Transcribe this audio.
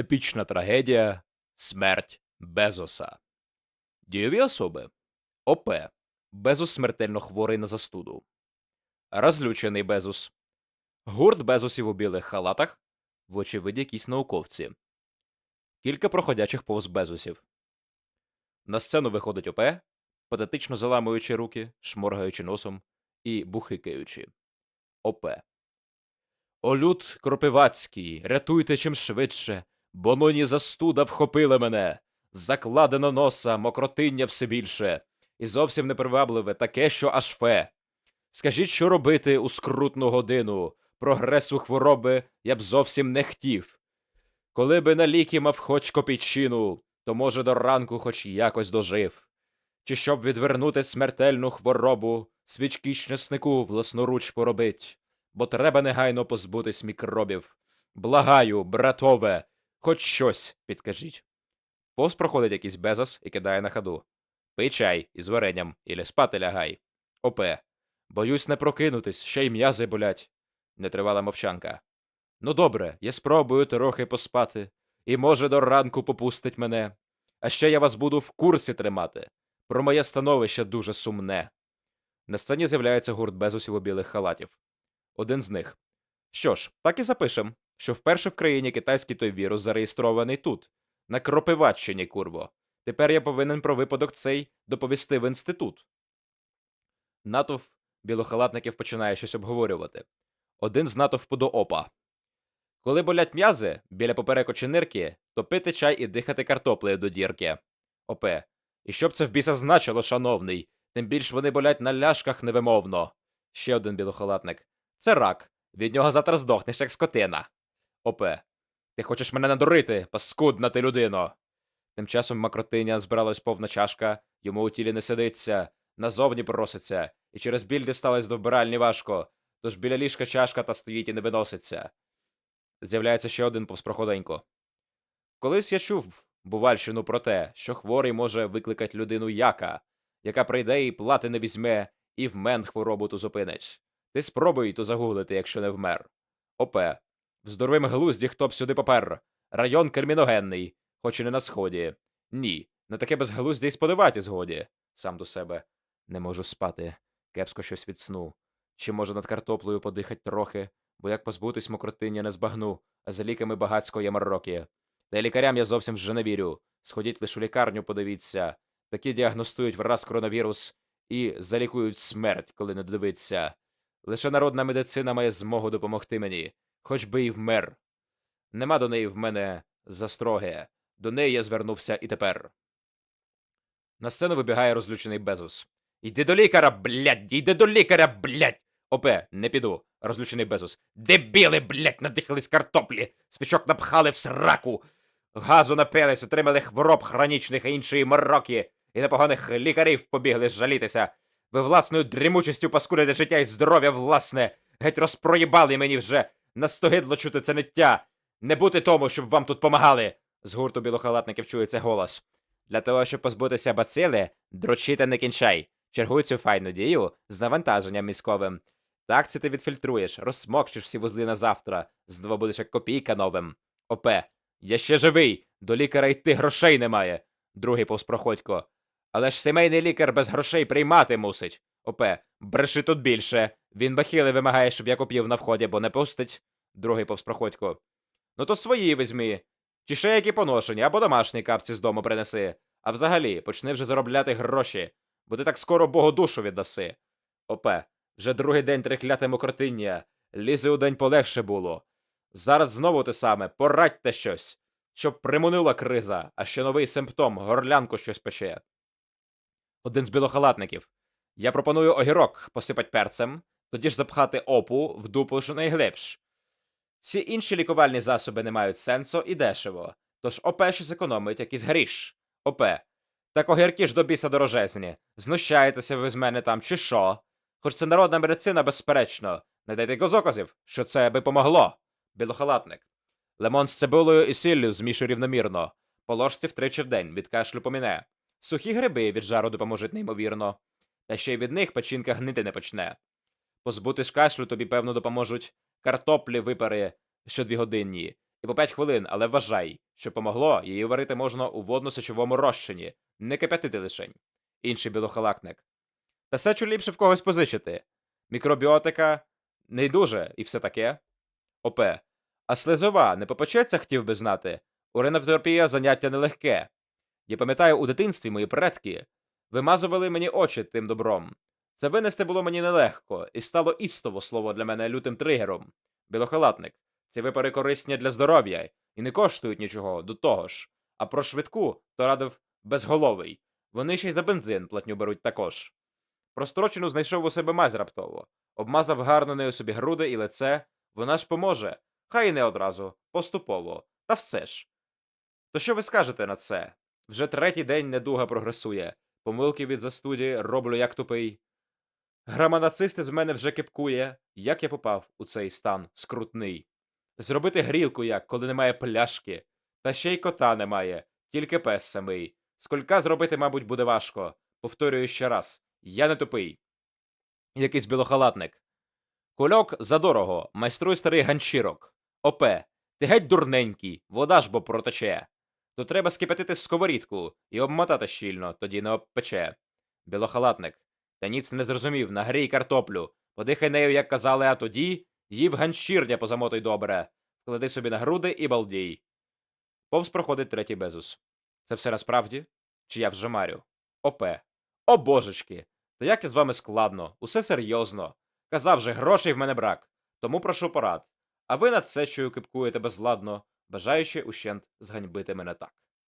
Епічна трагедія Смерть Безоса. Дієві особи ОП. Безос смертельно хворий на застуду. Розлючений Безос. Гурт Безосів у білих халатах, вочевидь якісь науковці. Кілька проходячих повз Безосів. На сцену виходить ОП, патетично заламуючи руки, шморгаючи носом і бухикаючи. ОП. О, люд Кропивацький, рятуйте чим швидше, бо нині застуда вхопила мене. Закладено носа, мокротиння все більше, і зовсім непривабливе таке, що аж фе. Скажіть, що робити у скрутну годину, прогресу хвороби я б зовсім не хотів. Коли би на ліки мав хоч копійчину, то може до ранку хоч якось дожив. Чи щоб відвернути смертельну хворобу, свічки щаснику власноруч поробить, бо треба негайно позбутись мікробів. Благаю, братове, хоч щось підкажіть. Повз проходить якийсь безос і кидає на ходу. Пий чай із варенням, ілі спати лягай. Опе. Боюсь не прокинутись, ще й м'язи болять. Нетривала мовчанка. Ну добре, я спробую трохи поспати, і може до ранку попустить мене. А ще я вас буду в курсі тримати. Про моє становище дуже сумне. На сцені з'являється гурт безусів у білих халатів. Один з них. Що ж, так і запишем, що вперше в країні китайський той вірус зареєстрований тут, на Кропиваччині, курво. Тепер я повинен про випадок цей доповісти в інститут. Натовп білохалатників починає щось обговорювати. Один з натовпу до опа. Коли болять м'язи біля попереку чи нирки, то пити чай і дихати картоплею до дірки. Опе. І що б це в біса значило, шановний? Тим більш вони болять на ляшках невимовно. Ще один білохалатник. Це рак. Від нього завтра здохнеш, як скотина. Опе. Ти хочеш мене надурити, паскудна ти людино. Тим часом макротиня збиралась повна чашка, йому у тілі не сидиться, назовні проситься, і через біль дісталась до вбиральні важко, тож біля ліжка чашка та стоїть і не виноситься. З'являється ще один повспроходенько. Колись я чув бувальщину про те, що хворий може викликати людину яка, яка прийде і плати не візьме, і вмен хворобу ту зупинить. Ти спробуй то загуглити, якщо не вмер. Опе. В здоровим глузді хто б сюди попер. Район криміногенний, хоч і не на сході. Ні, на таке безглуздя й сподівати згоді. Сам до себе. Не можу спати. Кепсько щось від сну. Чи може над картоплею подихать трохи, бо як позбутись мокротиння не збагну, а за ліками багацько є марроки. Та й лікарям я зовсім вже не вірю. Сходіть лиш у лікарню, подивіться. Такі діагностують враз коронавірус і залікують смерть, коли не дивиться. Лише народна медицина має змогу допомогти мені, хоч би і вмер. Нема до неї в мене застроги. До неї я звернувся і тепер. На сцену вибігає розлючений Безус. Йди до лікаря, блядь, йди до лікаря, блядь! Опе, не піду, розлючений Безус. Дебіли, блядь, надихались картоплі, свічок напхали в сраку, газу напились, отримали хвороб хронічних і іншої мороки, і на поганих лікарів побігли жалітися. Ви власною дрімучістю паскудите життя і здоров'я власне, геть розпроїбали мені вже, настогидло чути це ниття. Не бути тому, щоб вам тут помагали. З гурту білохалатників чується голос. Для того, щоб позбутися бацили, дрочити не кінчай. Чергуй цю файну дію з навантаженням мізковим. Так це ти відфільтруєш, розсмокчеш всі вузли на завтра, знову будеш як копійка новим. Опе, я ще живий, до лікаря йти грошей немає. Другий повспроходько. Але ж сімейний лікар без грошей приймати мусить. Опе, бреши тут більше. Він бахіли вимагає, щоб я купів на вході, бо не пустить. Другий повспроходько. Ну то свої візьми. Чи ще які поношені, або домашні капці з дому принеси. А взагалі, почни вже заробляти гроші, бо ти так скоро Богу душу віддаси. Опе, вже другий день трикляте мокротиння. Лізе у день полегше було. Зараз знову те саме, порадьте щось, щоб примунула криза, а ще новий симптом, горлянку щось пече. Один з білохалатників. Я пропоную огірок посипать перцем, тоді ж запхати опу в дупу що. Всі інші лікувальні засоби не мають сенсу і дешево, тож ОП ще зекономить якийсь гріш. ОП. Так огірки ж до біса дорожезні. Знущаєтеся ви з мене там, чи що? Хоч це народна медицина, безперечно. Не дайте гозоказів, що це би помогло. Білохалатник. Лимон з цибулею і сіллю змішуй рівномірно. По ложці втричі в день, від кашлю поміне. Сухі гриби від жару допоможуть неймовірно. Та ще й від них печінка гнити не почне. Позбутись кашлю тобі, певно, допоможуть картоплі випари щодвігодинні, І по 5 хвилин, але вважай, що помогло, її варити можна у водно-сечовому розчині, не кип'ятити лишень. Інший білохалакник. Та сечу ліпше в когось позичити. Мікробіотика не дуже, і все таке. ОП. А слизова не попечеться, хотів би знати. Уринотерапія заняття нелегке. Я пам'ятаю, у дитинстві мої предки вимазували мені очі тим добром. Це винести було мені нелегко, і стало істово слово для мене лютим тригером. Білохалатник. Ці випари корисні для здоров'я і не коштують нічого, до того ж. А про швидку то радив безголовий. Вони ще й за бензин платню беруть також. Прострочену знайшов у себе мазь раптово. Обмазав гарно нею собі груди і лице. Вона ж поможе. Хай і не одразу, поступово. Та все ж. То що ви скажете на це? Вже третій день недуга прогресує. Помилки від застуді роблю як тупий. Грама нацисти з мене вже кипкує, як я попав у цей стан скрутний. Зробити грілку як, коли немає пляшки, та ще й кота немає, тільки пес самий. Скільки зробити, мабуть, буде важко. Повторюю ще раз, я не тупий. Якийсь білохалатник. Кульок задорого, майструй старий ганчірок. Опе, ти геть дурненький, вода ж бо протече. То треба скипятити сковорідку і обмотати щільно, тоді не обпече. Білохалатник. Та ніц не зрозумів, нагрій картоплю, подихай нею, як казали, а тоді їв ганчірня позамотуй добре. Клади собі на груди і балдій. Повз проходить третій безус. Це все насправді? Чи я вже марю? Опе. О божечки! Та як я з вами складно, усе серйозно. Казав же, грошей в мене брак, тому прошу порад. А ви над сечою кипкуєте безладно, бажаючи ущент зганьбити мене так.